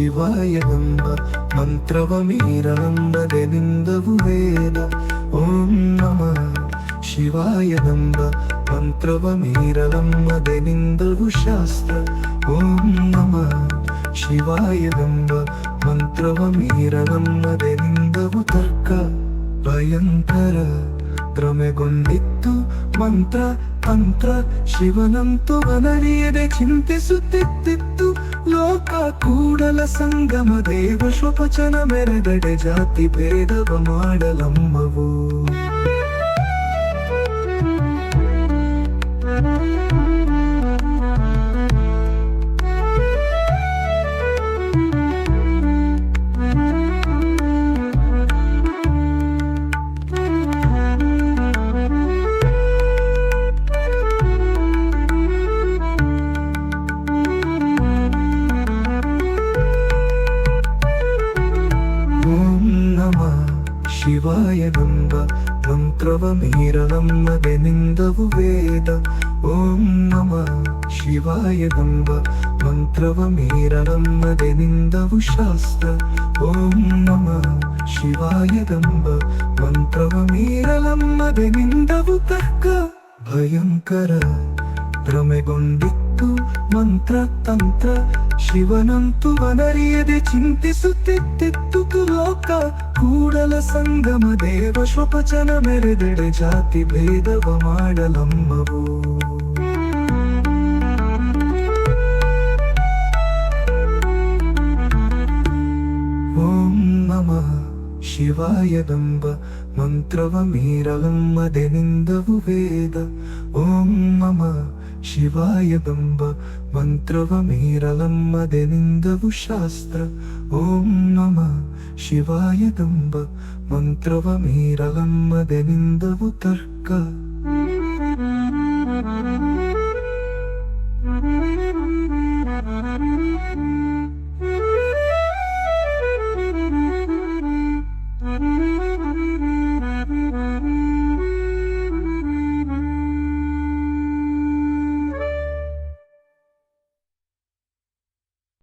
ಶಿವಾಯವೆಂಬ ಮಂತ್ರವ ಮೀರಲೆಂಬದೆನಿಂದವು ವೇದ ಓಂ ನಮಃ. ಶಿವಾಯವೆಂಬ ಮಂತ್ರವ ಮೀರಲೆಂಬದೆನಿಂದವು ಶಾಸ್ತ್ರ. ಓಂ ನಮಃ. ಶಿವಾಯವೆಂಬ ಮಂತ್ರವ ಮೀರಲೆಂಬದೆನಿಂದವು ತರ್ಕ. ಭಯಂಕರ ಭ್ರಮೆಗೊಂಡಿತ್ತು ಮಂತ್ರ, ತಂತ್ರ ಶಿವನಂತು ಅನರಿಯದೆ ಚಿಂತಿಸುತ್ತಿದ್ದಿತ್ತು ಲೋಕ ಕೂಡಲ ಸಂಗಮ ದೇವ ಶ್ವಪಚನ ಮೆರೆದಡೆ ಜಾತಿ ಭೇದವ ಮಾಡಲಮ್ಮವು ಶಿವಾಯವೆಂಬ ಮಂತ್ರವ ಮೀರಲಮ್ಮದೆನಿಂದವು ವೇದ ಓಂ ನಮಃ ಶಿವಾಯವೆಂಬ ಮಂತ್ರವ ಮೀರಲಮ್ಮದೆನಿಂದವು ಶಾಸ್ತ್ರ ಓಂ ನಮಃ ಶಿವಾಯವೆಂಬ ಮಂತ್ರವ ಮೀರಲಮ್ಮದೆನಿಂದವು ತರ್ಕ ಭಯಂಕರ ಭ್ರಮೆಗೊಂಡಿತ್ತು ಮಂತ್ರ ತಂತ್ರ ಶಿವನಂತೂ ಅನರಿಯದೆ ಚಿಂತಿಸುತ್ತಿತ್ತಿತ್ತು ಲೋಕ. ಕೂಡಲ ಸಂಗಮ ದೇವ ಶ್ವಪಚನ ಮೆರೆದೆಡೆ ಜಾತಿ ಭೇದವ ಮಾಡಲಂಬವು. ಓಂ ನಮಃ ಶಿವಾಯವೆಂಬ ಮಂತ್ರವ ಮೀರಲಮ್ಮದೆನಿಂದವು ವೇದ. ಓಂ ನಮಃ ಶಿವಾಯವೆಂಬ ಮಂತ್ರವ ಮೀರಲಮ್ಮದೆನಿಂದವು ಶಾಸ್ತ್ರ ಓಂ ನಮಃ ಶಿವಾಯವೆಂಬ ಮಂತ್ರವ ಮೀರಲಮ್ಮದೆನಿಂದವು ತರ್ಕ